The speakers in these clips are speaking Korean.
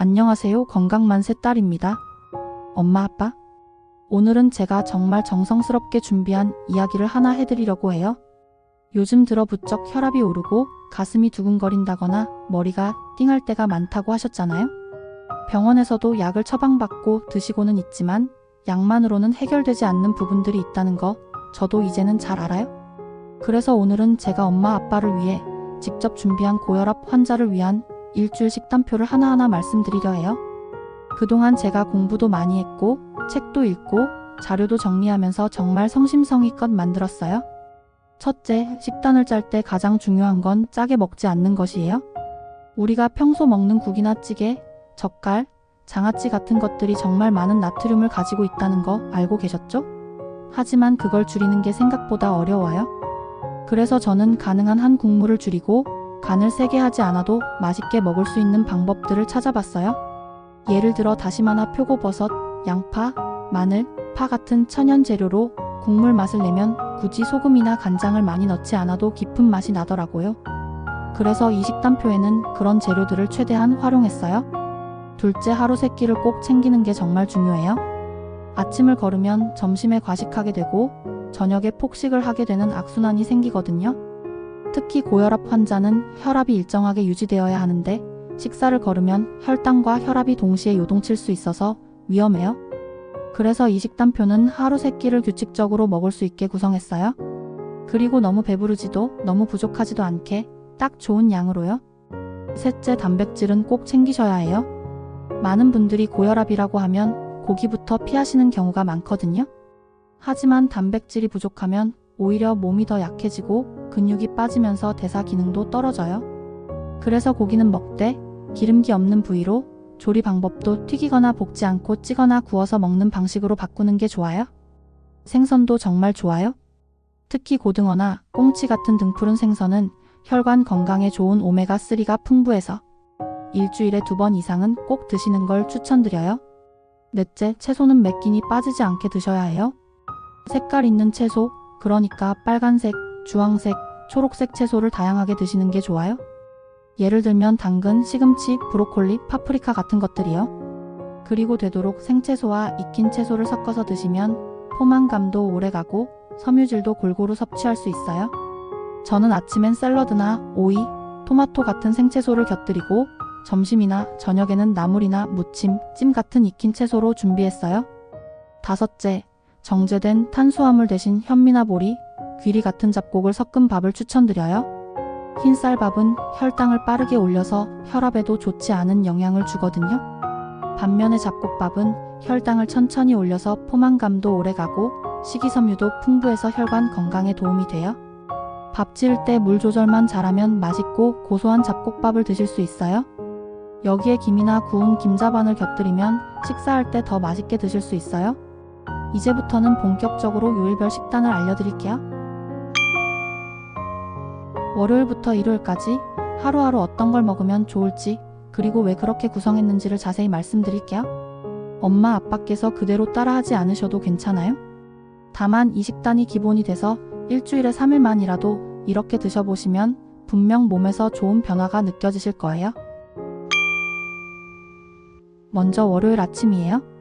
안녕하세요. 건강만세 딸입니다. 엄마, 아빠? 오늘은 제가 정말 정성스럽게 준비한 이야기를 하나 해드리려고 해요. 요즘 들어 부쩍 혈압이 오르고 가슴이 두근거린다거나 머리가 띵할 때가 많다고 하셨잖아요? 병원에서도 약을 처방받고 드시고는 있지만 약만으로는 해결되지 않는 부분들이 있다는 거 저도 이제는 잘 알아요. 그래서 오늘은 제가 엄마 아빠를 위해 직접 준비한 고혈압 환자를 위한 일주일 식단표를 하나하나 말씀드리려 해요. 그동안 제가 공부도 많이 했고 책도 읽고 자료도 정리하면서 정말 성심성의껏 만들었어요. 첫째, 식단을 짤 때 가장 중요한 건 짜게 먹지 않는 것이에요. 우리가 평소 먹는 국이나 찌개, 젓갈, 장아찌 같은 것들이 정말 많은 나트륨을 가지고 있다는 거 알고 계셨죠? 하지만 그걸 줄이는 게 생각보다 어려워요. 그래서 저는 가능한 한 국물을 줄이고 간을 세게 하지 않아도 맛있게 먹을 수 있는 방법들을 찾아봤어요. 예를 들어 다시마나 표고버섯, 양파, 마늘, 파 같은 천연 재료로 국물 맛을 내면 굳이 소금이나 간장을 많이 넣지 않아도 깊은 맛이 나더라고요. 그래서 이 식단표에는 그런 재료들을 최대한 활용했어요. 둘째 하루 세 끼를 꼭 챙기는 게 정말 중요해요. 아침을 걸으면 점심에 과식하게 되고 저녁에 폭식을 하게 되는 악순환이 생기거든요. 특히 고혈압 환자는 혈압이 일정하게 유지되어야 하는데 식사를 거르면 혈당과 혈압이 동시에 요동칠 수 있어서 위험해요. 그래서 이 식단표는 하루 세 끼를 규칙적으로 먹을 수 있게 구성했어요. 그리고 너무 배부르지도 너무 부족하지도 않게 딱 좋은 양으로요. 셋째 단백질은 꼭 챙기셔야 해요. 많은 분들이 고혈압이라고 하면 고기부터 피하시는 경우가 많거든요. 하지만 단백질이 부족하면 오히려 몸이 더 약해지고 근육이 빠지면서 대사 기능도 떨어져요. 그래서 고기는 먹되 기름기 없는 부위로 조리 방법도 튀기거나 볶지 않고 찌거나 구워서 먹는 방식으로 바꾸는 게 좋아요. 생선도 정말 좋아요. 특히 고등어나 꽁치 같은 등푸른 생선은 혈관 건강에 좋은 오메가3가 풍부해서 일주일에 두 번 이상은 꼭 드시는 걸 추천드려요. 넷째, 채소는 몇 끼니 빠지지 않게 드셔야 해요. 색깔 있는 채소, 그러니까 빨간색, 주황색, 초록색 채소를 다양하게 드시는 게 좋아요. 예를 들면 당근, 시금치, 브로콜리, 파프리카 같은 것들이요. 그리고 되도록 생채소와 익힌 채소를 섞어서 드시면 포만감도 오래 가고 섬유질도 골고루 섭취할 수 있어요. 저는 아침엔 샐러드나 오이, 토마토 같은 생채소를 곁들이고 점심이나 저녁에는 나물이나 무침, 찜 같은 익힌 채소로 준비했어요. 다섯째, 정제된 탄수화물 대신 현미나 보리, 귀리 같은 잡곡을 섞은 밥을 추천드려요. 흰쌀밥은 혈당을 빠르게 올려서 혈압에도 좋지 않은 영향을 주거든요. 반면에 잡곡밥은 혈당을 천천히 올려서 포만감도 오래가고 식이섬유도 풍부해서 혈관 건강에 도움이 돼요. 밥 지을 때 물 조절만 잘하면 맛있고 고소한 잡곡밥을 드실 수 있어요. 여기에 김이나 구운 김자반을 곁들이면 식사할 때 더 맛있게 드실 수 있어요. 이제부터는 본격적으로 요일별 식단을 알려드릴게요. 월요일부터 일요일까지 하루하루 어떤 걸 먹으면 좋을지, 그리고 왜 그렇게 구성했는지를 자세히 말씀드릴게요. 엄마 아빠께서 그대로 따라하지 않으셔도 괜찮아요. 다만 이 식단이 기본이 돼서 일주일에 3일만이라도 이렇게 드셔보시면 분명 몸에서 좋은 변화가 느껴지실 거예요. 먼저 월요일 아침이에요.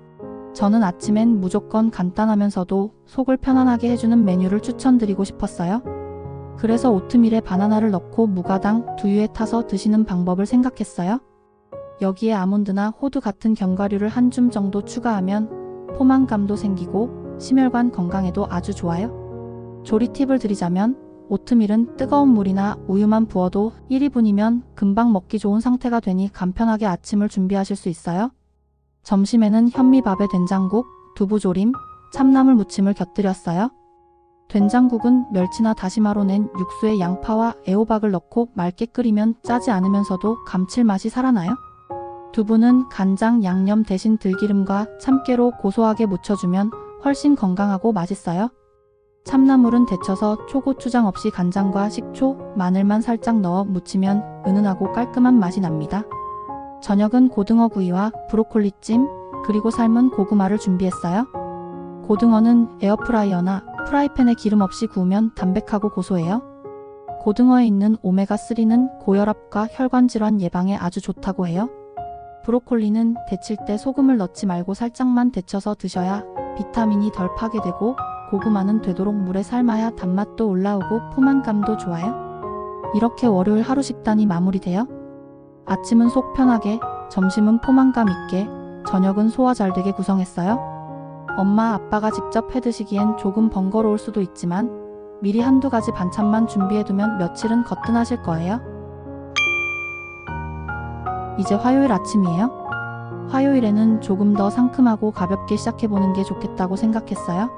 저는 아침엔 무조건 간단하면서도 속을 편안하게 해주는 메뉴를 추천드리고 싶었어요. 그래서 오트밀에 바나나를 넣고 무가당 두유에 타서 드시는 방법을 생각했어요. 여기에 아몬드나 호두 같은 견과류를 한 줌 정도 추가하면 포만감도 생기고 심혈관 건강에도 아주 좋아요. 조리 팁을 드리자면 오트밀은 뜨거운 물이나 우유만 부어도 1, 2분이면 금방 먹기 좋은 상태가 되니 간편하게 아침을 준비하실 수 있어요. 점심에는 현미밥에 된장국, 두부조림, 참나물 무침을 곁들였어요. 된장국은 멸치나 다시마로 낸 육수에 양파와 애호박을 넣고 맑게 끓이면 짜지 않으면서도 감칠맛이 살아나요. 두부는 간장 양념 대신 들기름과 참깨로 고소하게 무쳐주면 훨씬 건강하고 맛있어요. 참나물은 데쳐서 초고추장 없이 간장과 식초, 마늘만 살짝 넣어 무치면 은은하고 깔끔한 맛이 납니다. 저녁은 고등어 구이와 브로콜리찜, 그리고 삶은 고구마를 준비했어요. 고등어는 에어프라이어나 프라이팬에 기름 없이 구우면 담백하고 고소해요. 고등어에 있는 오메가3는 고혈압과 혈관 질환 예방에 아주 좋다고 해요. 브로콜리는 데칠 때 소금을 넣지 말고 살짝만 데쳐서 드셔야 비타민이 덜 파괴되고 고구마는 되도록 물에 삶아야 단맛도 올라오고 포만감도 좋아요. 이렇게 월요일 하루 식단이 마무리되어 아침은 속 편하게, 점심은 포만감 있게, 저녁은 소화 잘 되게 구성했어요. 엄마 아빠가 직접 해 드시기엔 조금 번거로울 수도 있지만 미리 한두 가지 반찬만 준비해두면 며칠은 거뜬하실 거예요. 이제 화요일 아침이에요. 화요일에는 조금 더 상큼하고 가볍게 시작해보는 게 좋겠다고 생각했어요.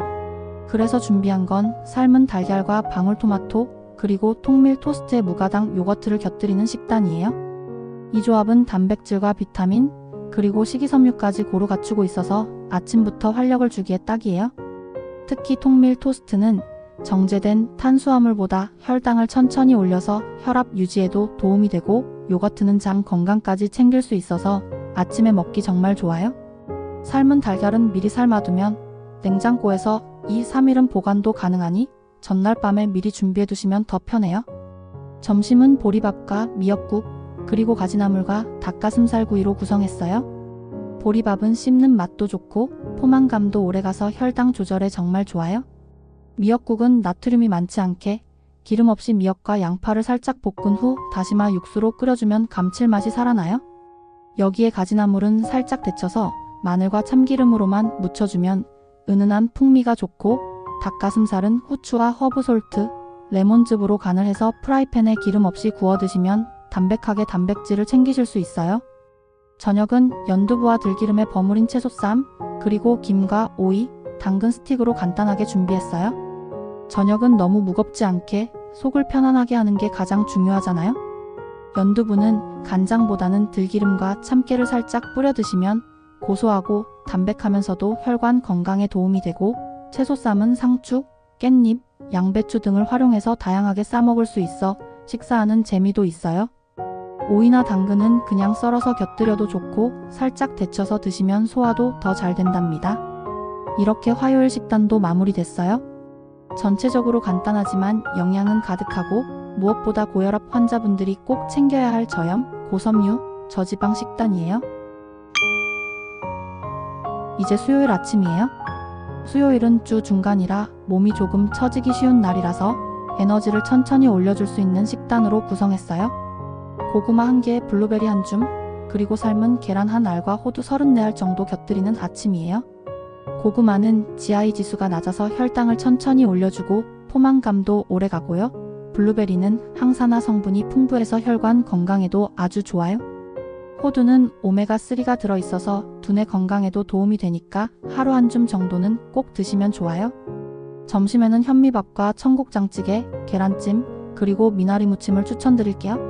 그래서 준비한 건 삶은 달걀과 방울토마토, 그리고 통밀 토스트에 무가당 요거트를 곁들이는 식단이에요. 이 조합은 단백질과 비타민, 그리고 식이섬유까지 고루 갖추고 있어서 아침부터 활력을 주기에 딱이에요. 특히 통밀 토스트는 정제된 탄수화물보다 혈당을 천천히 올려서 혈압 유지에도 도움이 되고 요거트는 장 건강까지 챙길 수 있어서 아침에 먹기 정말 좋아요. 삶은 달걀은 미리 삶아두면 냉장고에서 2, 3일은 보관도 가능하니 전날 밤에 미리 준비해 두시면 더 편해요. 점심은 보리밥과 미역국, 그리고 가지나물과 닭가슴살 구이로 구성했어요. 보리밥은 씹는 맛도 좋고 포만감도 오래가서 혈당 조절에 정말 좋아요. 미역국은 나트륨이 많지 않게 기름 없이 미역과 양파를 살짝 볶은 후 다시마 육수로 끓여주면 감칠맛이 살아나요. 여기에 가지나물은 살짝 데쳐서 마늘과 참기름으로만 무쳐주면 은은한 풍미가 좋고 닭가슴살은 후추와 허브솔트, 레몬즙으로 간을 해서 프라이팬에 기름 없이 구워 드시면 담백하게 단백질을 챙기실 수 있어요. 저녁은 연두부와 들기름에 버무린 채소쌈, 그리고 김과 오이, 당근 스틱으로 간단하게 준비했어요. 저녁은 너무 무겁지 않게 속을 편안하게 하는 게 가장 중요하잖아요. 연두부는 간장보다는 들기름과 참깨를 살짝 뿌려 드시면 고소하고 담백하면서도 혈관 건강에 도움이 되고 채소쌈은 상추, 깻잎, 양배추 등을 활용해서 다양하게 싸먹을 수 있어 식사하는 재미도 있어요. 오이나 당근은 그냥 썰어서 곁들여도 좋고 살짝 데쳐서 드시면 소화도 더 잘 된답니다. 이렇게 화요일 식단도 마무리됐어요. 전체적으로 간단하지만 영양은 가득하고 무엇보다 고혈압 환자분들이 꼭 챙겨야 할 저염, 고섬유, 저지방 식단이에요. 이제 수요일 아침이에요. 수요일은 주 중간이라 몸이 조금 처지기 쉬운 날이라서 에너지를 천천히 올려줄 수 있는 식단으로 구성했어요. 고구마 한 개에 블루베리 한 줌, 그리고 삶은 계란 한 알과 호두 34알 정도 곁들이는 아침이에요. 고구마는 GI 지수가 낮아서 혈당을 천천히 올려주고 포만감도 오래 가고요. 블루베리는 항산화 성분이 풍부해서 혈관 건강에도 아주 좋아요. 호두는 오메가3가 들어있어서 두뇌 건강에도 도움이 되니까 하루 한 줌 정도는 꼭 드시면 좋아요. 점심에는 현미밥과 청국장찌개, 계란찜, 그리고 미나리 무침을 추천드릴게요.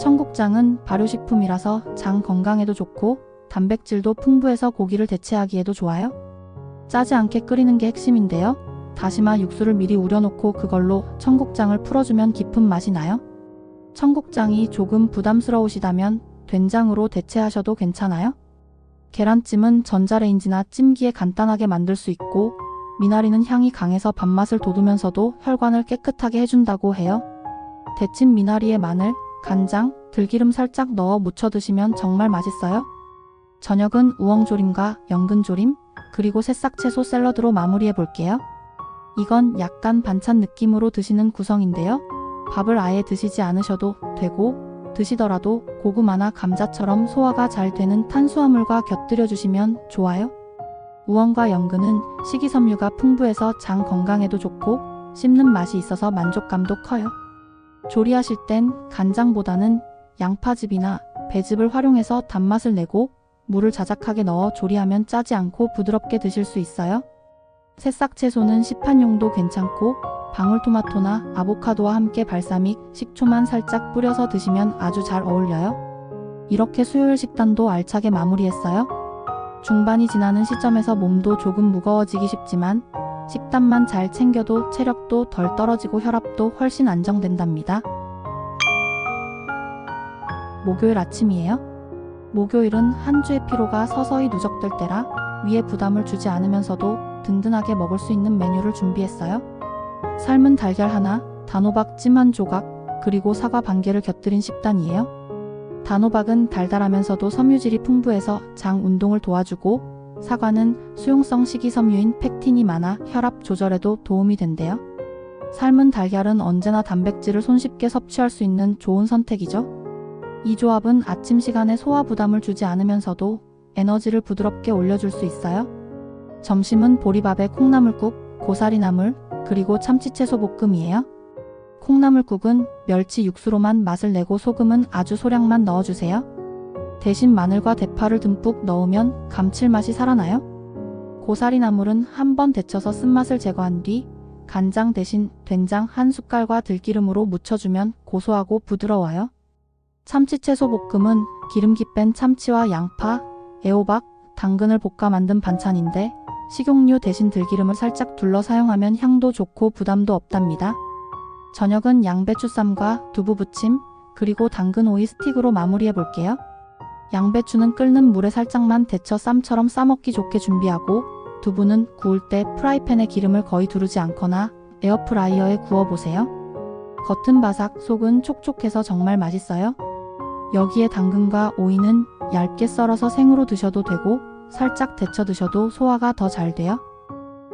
청국장은 발효식품이라서 장 건강에도 좋고 단백질도 풍부해서 고기를 대체하기에도 좋아요. 짜지 않게 끓이는 게 핵심인데요. 다시마 육수를 미리 우려놓고 그걸로 청국장을 풀어주면 깊은 맛이 나요. 청국장이 조금 부담스러우시다면 된장으로 대체하셔도 괜찮아요. 계란찜은 전자레인지나 찜기에 간단하게 만들 수 있고 미나리는 향이 강해서 밥맛을 돋우면서도 혈관을 깨끗하게 해준다고 해요. 데친 미나리에 마늘, 간장, 들기름 살짝 넣어 무쳐 드시면 정말 맛있어요. 저녁은 우엉조림과 연근조림, 그리고 새싹 채소 샐러드로 마무리해 볼게요. 이건 약간 반찬 느낌으로 드시는 구성인데요. 밥을 아예 드시지 않으셔도 되고 드시더라도 고구마나 감자처럼 소화가 잘 되는 탄수화물과 곁들여 주시면 좋아요. 우엉과 연근은 식이섬유가 풍부해서 장 건강에도 좋고 씹는 맛이 있어서 만족감도 커요. 조리하실 땐 간장보다는 양파즙이나 배즙을 활용해서 단맛을 내고 물을 자작하게 넣어 조리하면 짜지 않고 부드럽게 드실 수 있어요. 새싹 채소는 시판용도 괜찮고 방울토마토나 아보카도와 함께 발사믹, 식초만 살짝 뿌려서 드시면 아주 잘 어울려요. 이렇게 수요일 식단도 알차게 마무리했어요. 중반이 지나는 시점에서 몸도 조금 무거워지기 쉽지만 식단만 잘 챙겨도 체력도 덜 떨어지고 혈압도 훨씬 안정된답니다. 목요일 아침이에요. 목요일은 한 주의 피로가 서서히 누적될 때라 위에 부담을 주지 않으면서도 든든하게 먹을 수 있는 메뉴를 준비했어요. 삶은 달걀 하나, 단호박 찜 한 조각, 그리고 사과 반 개를 곁들인 식단이에요. 단호박은 달달하면서도 섬유질이 풍부해서 장 운동을 도와주고 사과는 수용성 식이섬유인 팩틴이 많아 혈압 조절에도 도움이 된대요. 삶은 달걀은 언제나 단백질을 손쉽게 섭취할 수 있는 좋은 선택이죠. 이 조합은 아침 시간에 소화 부담을 주지 않으면서도 에너지를 부드럽게 올려줄 수 있어요. 점심은 보리밥에 콩나물국, 고사리 나물, 그리고 참치채소 볶음이에요. 콩나물국은 멸치 육수로만 맛을 내고 소금은 아주 소량만 넣어주세요. 대신 마늘과 대파를 듬뿍 넣으면 감칠맛이 살아나요. 고사리 나물은 한 번 데쳐서 쓴맛을 제거한 뒤 간장 대신 된장 한 숟갈과 들기름으로 무쳐주면 고소하고 부드러워요. 참치채소 볶음은 기름기 뺀 참치와 양파, 애호박, 당근을 볶아 만든 반찬인데 식용유 대신 들기름을 살짝 둘러 사용하면 향도 좋고 부담도 없답니다. 저녁은 양배추쌈과 두부 부침, 그리고 당근 오이 스틱으로 마무리해 볼게요. 양배추는 끓는 물에 살짝만 데쳐 쌈처럼 싸먹기 좋게 준비하고 두부는 구울 때 프라이팬에 기름을 거의 두르지 않거나 에어프라이어에 구워보세요. 겉은 바삭, 속은 촉촉해서 정말 맛있어요. 여기에 당근과 오이는 얇게 썰어서 생으로 드셔도 되고 살짝 데쳐 드셔도 소화가 더 잘 돼요.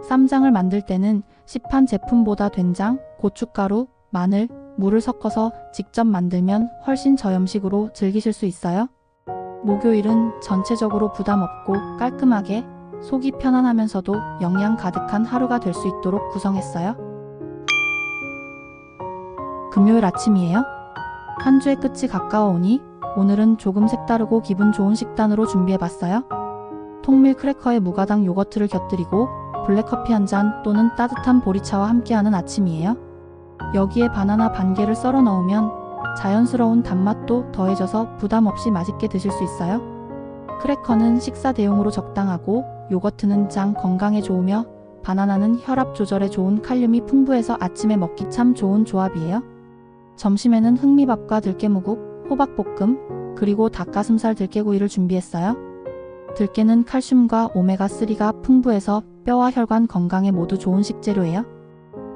쌈장을 만들 때는 시판 제품보다 된장, 고춧가루, 마늘, 물을 섞어서 직접 만들면 훨씬 저염식으로 즐기실 수 있어요. 목요일은 전체적으로 부담 없고 깔끔하게 속이 편안하면서도 영양 가득한 하루가 될 수 있도록 구성했어요. 금요일 아침이에요. 한 주의 끝이 가까워 오니 오늘은 조금 색다르고 기분 좋은 식단으로 준비해봤어요. 통밀 크래커에 무가당 요거트를 곁들이고 블랙커피 한 잔 또는 따뜻한 보리차와 함께하는 아침이에요. 여기에 바나나 반 개를 썰어 넣으면 자연스러운 단맛도 더해져서 부담 없이 맛있게 드실 수 있어요. 크래커는 식사 대용으로 적당하고 요거트는 장 건강에 좋으며 바나나는 혈압 조절에 좋은 칼륨이 풍부해서 아침에 먹기 참 좋은 조합이에요. 점심에는 흑미밥과 들깨무국, 호박볶음, 그리고 닭가슴살 들깨구이를 준비했어요. 들깨는 칼슘과 오메가3가 풍부해서 뼈와 혈관 건강에 모두 좋은 식재료예요.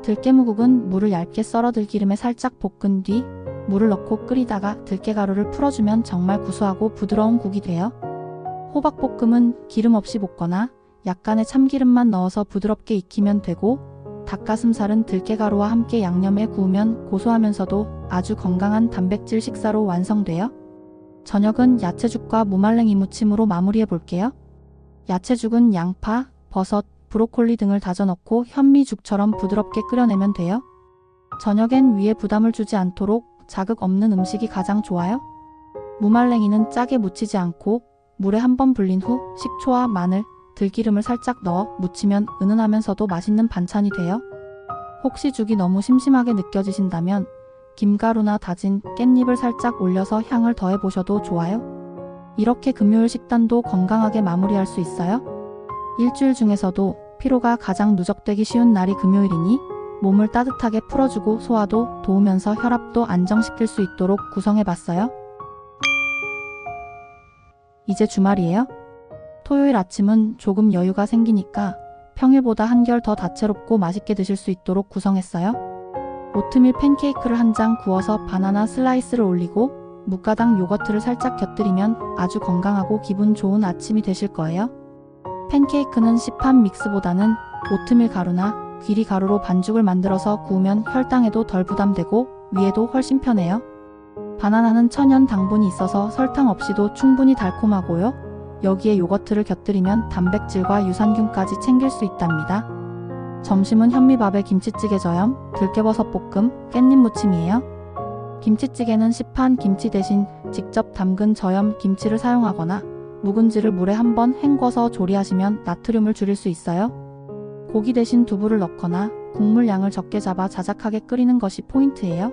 들깨무국은 물을 얇게 썰어 들기름에 살짝 볶은 뒤 물을 넣고 끓이다가 들깨가루를 풀어주면 정말 구수하고 부드러운 국이 돼요. 호박볶음은 기름 없이 볶거나 약간의 참기름만 넣어서 부드럽게 익히면 되고 닭가슴살은 들깨가루와 함께 양념에 구우면 고소하면서도 아주 건강한 단백질 식사로 완성돼요. 저녁은 야채죽과 무말랭이 무침으로 마무리해 볼게요. 야채죽은 양파, 버섯, 브로콜리 등을 다져 넣고 현미죽처럼 부드럽게 끓여내면 돼요. 저녁엔 위에 부담을 주지 않도록 자극 없는 음식이 가장 좋아요. 무말랭이는 짜게 무치지 않고 물에 한번 불린 후 식초와 마늘, 들기름을 살짝 넣어 무치면 은은하면서도 맛있는 반찬이 돼요. 혹시 죽이 너무 심심하게 느껴지신다면 김가루나 다진 깻잎을 살짝 올려서 향을 더해 보셔도 좋아요. 이렇게 금요일 식단도 건강하게 마무리할 수 있어요. 일주일 중에서도 피로가 가장 누적되기 쉬운 날이 금요일이니 몸을 따뜻하게 풀어주고 소화도 도우면서 혈압도 안정시킬 수 있도록 구성해 봤어요. 이제 주말이에요. 토요일 아침은 조금 여유가 생기니까 평일보다 한결 더 다채롭고 맛있게 드실 수 있도록 구성했어요. 오트밀 팬케이크를 한 장 구워서 바나나 슬라이스를 올리고 무가당 요거트를 살짝 곁들이면 아주 건강하고 기분 좋은 아침이 되실 거예요. 팬케이크는 시판 믹스보다는 오트밀 가루나 귀리 가루로 반죽을 만들어서 구우면 혈당에도 덜 부담되고 위에도 훨씬 편해요. 바나나는 천연 당분이 있어서 설탕 없이도 충분히 달콤하고요. 여기에 요거트를 곁들이면 단백질과 유산균까지 챙길 수 있답니다. 점심은 현미밥에 김치찌개 저염, 들깨버섯 볶음, 깻잎 무침이에요. 김치찌개는 시판 김치 대신 직접 담근 저염 김치를 사용하거나 묵은지를 물에 한번 헹궈서 조리하시면 나트륨을 줄일 수 있어요. 고기 대신 두부를 넣거나 국물 양을 적게 잡아 자작하게 끓이는 것이 포인트예요.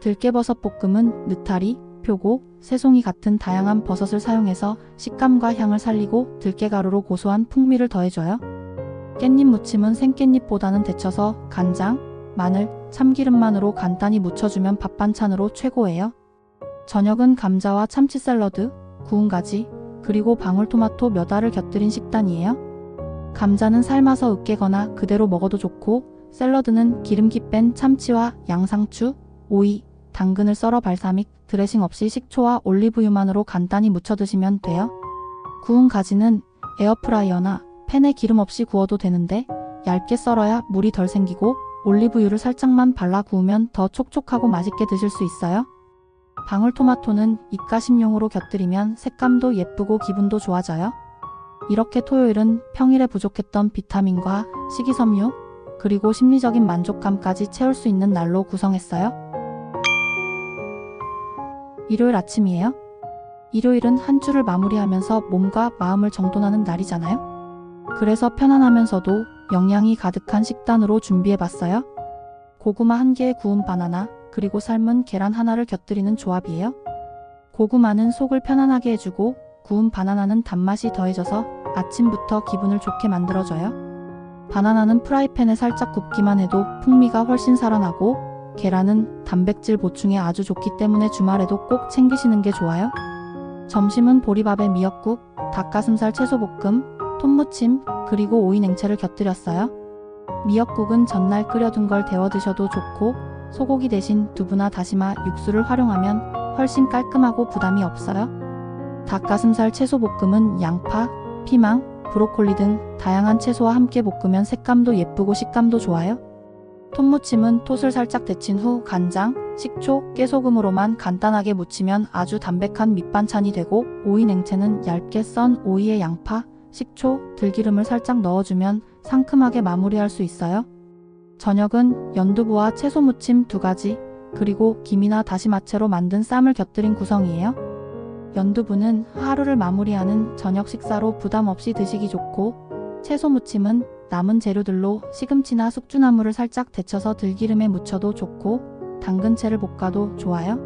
들깨버섯 볶음은 느타리, 표고, 새송이 같은 다양한 버섯을 사용해서 식감과 향을 살리고 들깨가루로 고소한 풍미를 더해줘요. 깻잎 무침은 생깻잎보다는 데쳐서 간장, 마늘, 참기름만으로 간단히 무쳐주면 밥 반찬으로 최고예요. 저녁은 감자와 참치 샐러드, 구운 가지, 그리고 방울토마토 몇 알을 곁들인 식단이에요. 감자는 삶아서 으깨거나 그대로 먹어도 좋고 샐러드는 기름기 뺀 참치와 양상추, 오이, 당근을 썰어 발사믹, 드레싱 없이 식초와 올리브유만으로 간단히 무쳐 드시면 돼요. 구운 가지는 에어프라이어나 팬에 기름 없이 구워도 되는데 얇게 썰어야 물이 덜 생기고 올리브유를 살짝만 발라 구우면 더 촉촉하고 맛있게 드실 수 있어요. 방울토마토는 입가심용으로 곁들이면 색감도 예쁘고 기분도 좋아져요. 이렇게 토요일은 평일에 부족했던 비타민과 식이섬유, 그리고 심리적인 만족감까지 채울 수 있는 날로 구성했어요. 일요일 아침이에요. 일요일은 한 주를 마무리하면서 몸과 마음을 정돈하는 날이잖아요. 그래서 편안하면서도 영양이 가득한 식단으로 준비해봤어요. 고구마 한 개에 구운 바나나, 그리고 삶은 계란 하나를 곁들이는 조합이에요. 고구마는 속을 편안하게 해주고 구운 바나나는 단맛이 더해져서 아침부터 기분을 좋게 만들어줘요. 바나나는 프라이팬에 살짝 굽기만 해도 풍미가 훨씬 살아나고 계란은 단백질 보충에 아주 좋기 때문에 주말에도 꼭 챙기시는 게 좋아요. 점심은 보리밥에 미역국, 닭가슴살 채소볶음, 톤무침, 그리고 오이 냉채를 곁들였어요. 미역국은 전날 끓여둔 걸 데워 드셔도 좋고 소고기 대신 두부나 다시마, 육수를 활용하면 훨씬 깔끔하고 부담이 없어요. 닭가슴살 채소볶음은 양파, 피망, 브로콜리 등 다양한 채소와 함께 볶으면 색감도 예쁘고 식감도 좋아요. 톤무침은 톳을 살짝 데친 후 간장, 식초, 깨소금으로만 간단하게 무치면 아주 담백한 밑반찬이 되고 오이 냉채는 얇게 썬 오이에 양파, 식초, 들기름을 살짝 넣어주면 상큼하게 마무리할 수 있어요. 저녁은 연두부와 채소 무침 두 가지, 그리고 김이나 다시마채로 만든 쌈을 곁들인 구성이에요. 연두부는 하루를 마무리하는 저녁 식사로 부담 없이 드시기 좋고, 채소 무침은 남은 재료들로 시금치나 숙주나물을 살짝 데쳐서 들기름에 묻혀도 좋고, 당근채를 볶아도 좋아요.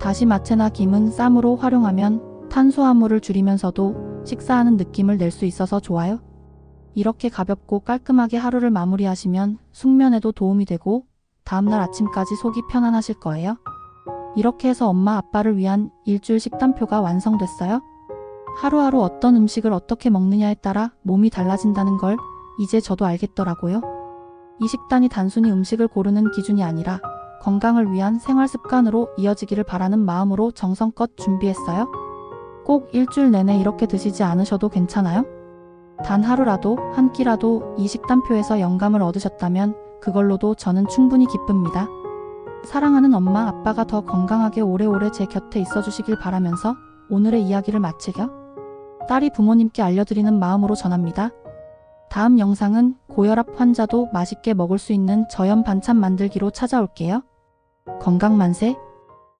다시 마채나 김은 쌈으로 활용하면 탄수화물을 줄이면서도 식사하는 느낌을 낼 수 있어서 좋아요. 이렇게 가볍고 깔끔하게 하루를 마무리하시면 숙면에도 도움이 되고 다음날 아침까지 속이 편안하실 거예요. 이렇게 해서 엄마 아빠를 위한 일주일 식단표가 완성됐어요. 하루하루 어떤 음식을 어떻게 먹느냐에 따라 몸이 달라진다는 걸 이제 저도 알겠더라고요. 이 식단이 단순히 음식을 고르는 기준이 아니라 건강을 위한 생활 습관으로 이어지기를 바라는 마음으로 정성껏 준비했어요. 꼭 일주일 내내 이렇게 드시지 않으셔도 괜찮아요. 단 하루라도 한 끼라도 이 식단표에서 영감을 얻으셨다면 그걸로도 저는 충분히 기쁩니다. 사랑하는 엄마 아빠가 더 건강하게 오래오래 제 곁에 있어 주시길 바라면서 오늘의 이야기를 마치겨 딸이 부모님께 알려드리는 마음으로 전합니다. 다음 영상은 고혈압 환자도 맛있게 먹을 수 있는 저염 반찬 만들기로 찾아올게요. 건강 만세